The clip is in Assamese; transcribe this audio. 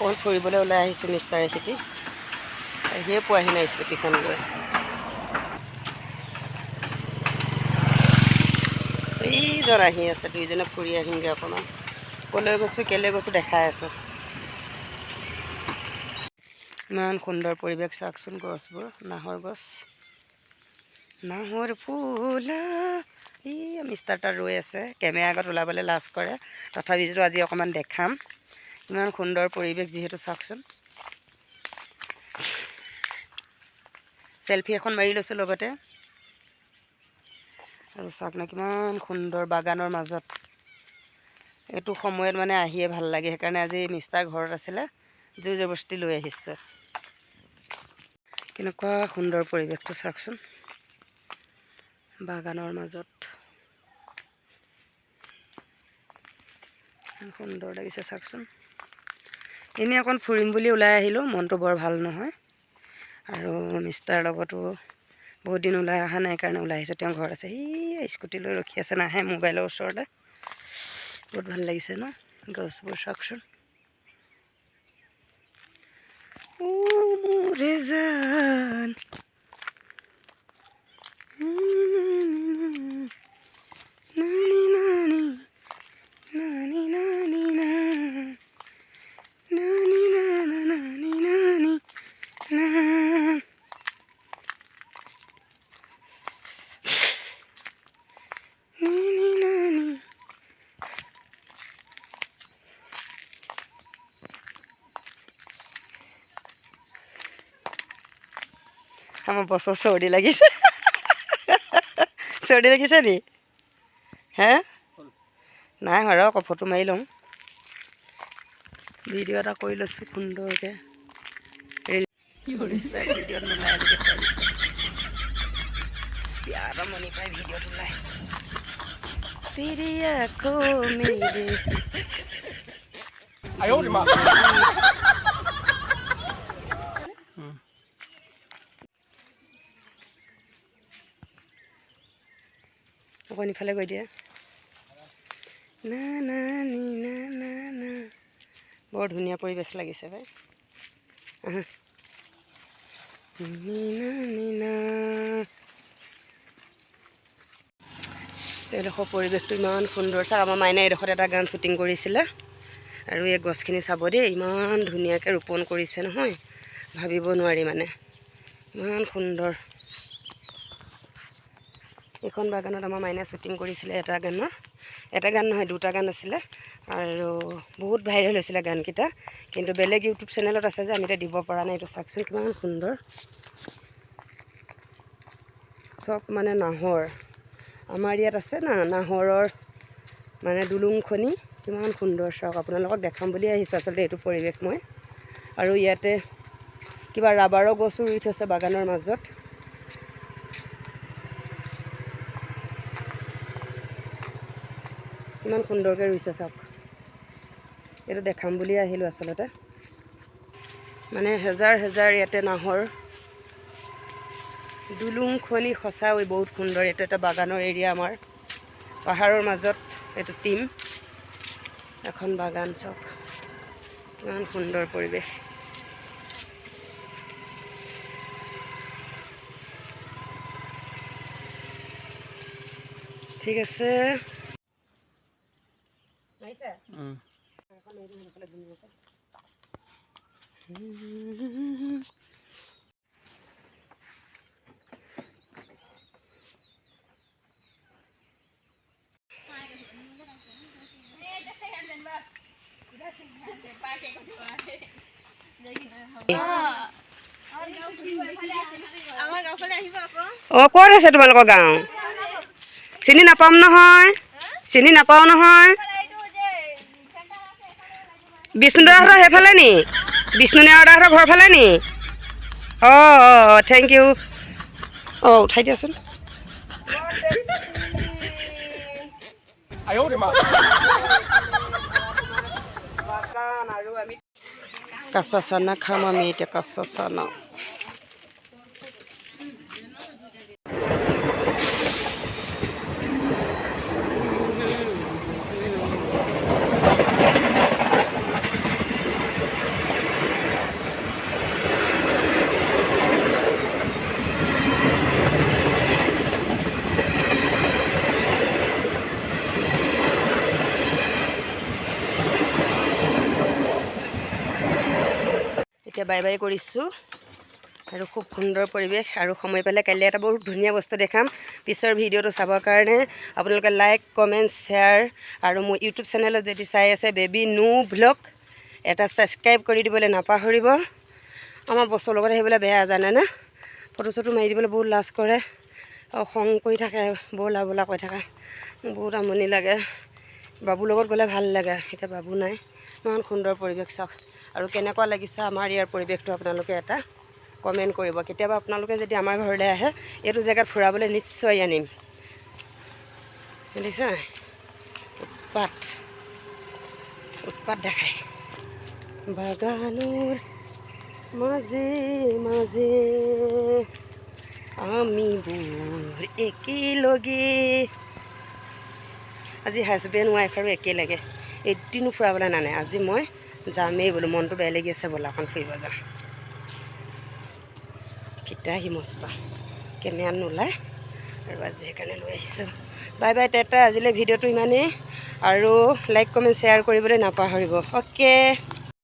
অকণমান ফুৰিবলৈ ওলাই আহিছোঁ মিষ্টাৰে খেতি আহিয়ে পোৱাহি নাই স্কুটিখন লৈ। এইজন আহি আছে, দুইজনে ফুৰি আহিমগৈ অকণমান। ক'লৈ গৈছোঁ, কেলৈ গৈছোঁ দেখাই আছোঁ। ইমান সুন্দৰ পৰিৱেশ, চাওকচোন গছবোৰ, নাহৰ গছ। নাহৰ ফুলা ই মিষ্টাৰ তাত ৰৈ আছে, কেমেৰা আগত ওলাবলৈ লাজ কৰে। তথাপিতো আজি অকণমান দেখাম। ইমান সুন্দৰ পৰিৱেশ যিহেতু চাওকচোন। চেলফি এখন মাৰি লৈছোঁ লগতে। আৰু চাওক না কিমান সুন্দৰ বাগানৰ মাজত। এইটো সময়ত মানে আহিয়ে ভাল লাগে সেইকাৰণে আজি মিষ্টাৰ ঘৰত আছিলে জোৰ জবস্তি লৈ আহিছোঁ। কেনেকুৱা সুন্দৰ পৰিৱেশটো চাওকচোন। বাগানৰ মাজত। সুন্দৰ লাগিছে চাওকচোন। এনেই অকণ ফুৰিম বুলি ওলাই আহিলোঁ। মনটো বৰ ভাল নহয়। আৰু মিষ্টাৰ লগতো বহুত দিন ওলাই অহা নাই কাৰণে ওলাই আহিছোঁ। তেওঁ ঘৰত আছে। সি স্কুটি লৈ ৰখি আছে নাহে মোবাইলৰ ওচৰতে। বহুত ভাল লাগিছে ন গছবোৰ চাওকচোন। আমার বছর চৰ্দি লাগিছে চৰ্দি লাগিছে নি হে নাই হোৱা আকৌ ফটো মাৰি লওঁ ভিডিঅ' এটা কৰি লৈছোঁ সুন্দৰকৈ ভিডিঅ'ত নোলাই বুলি দেখুৱাই দিছোঁ বিয়া এটা মনি পাই ভিডিঅ'ত ওলাই তেৰি আকৌ মেৰে ইফালে গৈ দিয়া। না না নি না না না। বৰ ধুনীয়া পৰিৱেশ লাগিছে না এইডোখৰ পৰিৱেশটো ইমান সুন্দৰ। চাওক আমাৰ মাইনাই এইডোখৰত এটা গান শ্বুটিং কৰিছিলে। আৰু এই গছখিনি চাব দেই ইমান ধুনীয়াকৈ ৰোপণ কৰিছে নহয়। ভাবিব নোৱাৰি মানে। ইমান সুন্দৰ। এইখন বাগানত আমাৰ মাইনাই শ্বুটিং কৰিছিলে এটা গানৰ এটা গান নহয় দুটা গান আছিলে। আৰু বহুত ভাইৰেল হৈছিলে গানকেইটা। কিন্তু বেলেগ ইউটিউব চেনেলত আছে যে আমি এতিয়া দিব পৰা নাই। এইটো চাওকচোন কিমান সুন্দৰ। চব মানে নাহৰ। আমাৰ ইয়াত আছে না নাহৰৰ মানে দুলুংখনি কিমান সুন্দৰ চাওক আপোনালোকক দেখাম বুলি আহিছোঁ। আচলতে এইটো পৰিৱেশ মই। আৰু ইয়াতে কিবা ৰাবাৰৰ গছো ৰুই থৈছে বাগানৰ মাজত। ইমান সুন্দৰকৈ ৰুইছে চাওক। এইটো দেখাম বুলিয়ে আহিলোঁ আচলতে। মানে হেজাৰ হেজাৰ ইয়াতে নাহৰ। দুলুং খনি সঁচাকৈ বহুত সুন্দৰ। এইটো এটা বাগানৰ এৰিয়া আমাৰ। পাহাৰৰ মাজত এইটো টিম। এখন বাগান চাওক। ইমান সুন্দৰ পৰিৱেশ। ঠিক আছে। অঁ ক'ত আছে তোমালোকৰ গাঁও? চিনি নাপাম নহয়। চিনি নাপাওঁ নহয়। বিষ্ণু দাহরা হে ফেলেনি বিষ্ণু নেওয়া দাহরা ঘর ফেলেনি ও থ্যাংক ইউ ও উঠাই দিয়াচোন। কাঁচা চানা খাম আমি এতিয়া কাঁচা চানা। বাই বাই কৰিছোঁ। আৰু খুব সুন্দৰ পৰিৱেশ আৰু সময় পালে কাইলৈ এটা বহুত ধুনীয়া বস্তু দেখাম। পিছৰ ভিডিঅ'টো চাবৰ কাৰণে আপোনালোকে লাইক কমেণ্ট শ্বেয়াৰ আৰু মোৰ ইউটিউব চেনেলত যদি চাই আছে বেবী নো ভ্লগ এটা ছাবস্ক্ৰাইব কৰি দিবলৈ নাপাহৰিব। আমাৰ বছৰ লগত আহিবলৈ বেয়া জানে না? ফটো চটো মাৰি দিবলৈ বহুত লাজ কৰে। আৰু খং কৰি থাকে ব'লা ব'লা কৈ থাকে। বহুত আমনি লাগে। বাবুৰ লগত গ'লে ভাল লাগে। এতিয়া বাবু নাই। ইমান সুন্দৰ পৰিৱেশ চাওক। আৰু কেনেকুৱা লাগিছে আমাৰ ইয়াৰ পৰিৱেশটো আপোনালোকে এটা কমেণ্ট কৰিব। কেতিয়াবা আপোনালোকে যদি আমাৰ ঘৰলৈ আহে, এইটো জেগাত ফুৰাবলৈ নিশ্চয় আনিম। দেখিছে? উৎপাত। উৎপাত দেখায়। বাগানৰ মাজে মাজে আমিবোৰ একেলগে। আজি হাজবেণ্ড ৱাইফ আৰু একেলগে। এদিনো ফুৰাবলৈ নানে। আজি মই যামেই বোলো, মনটো বেয়া লাগি আছে বোলো অকণ ফুৰিব যাম ফিটা সি মস্ত। কেমেৰাত নোলায়? আৰু আজি সেইকাৰণে লৈ আহিছোঁ বাই বাই তেতা আজিলৈ ভিডিঅ'টো ইমানেই। আৰু লাইক কমেণ্ট শ্বেয়াৰ কৰিবলৈ নাপাহৰিব অ'কে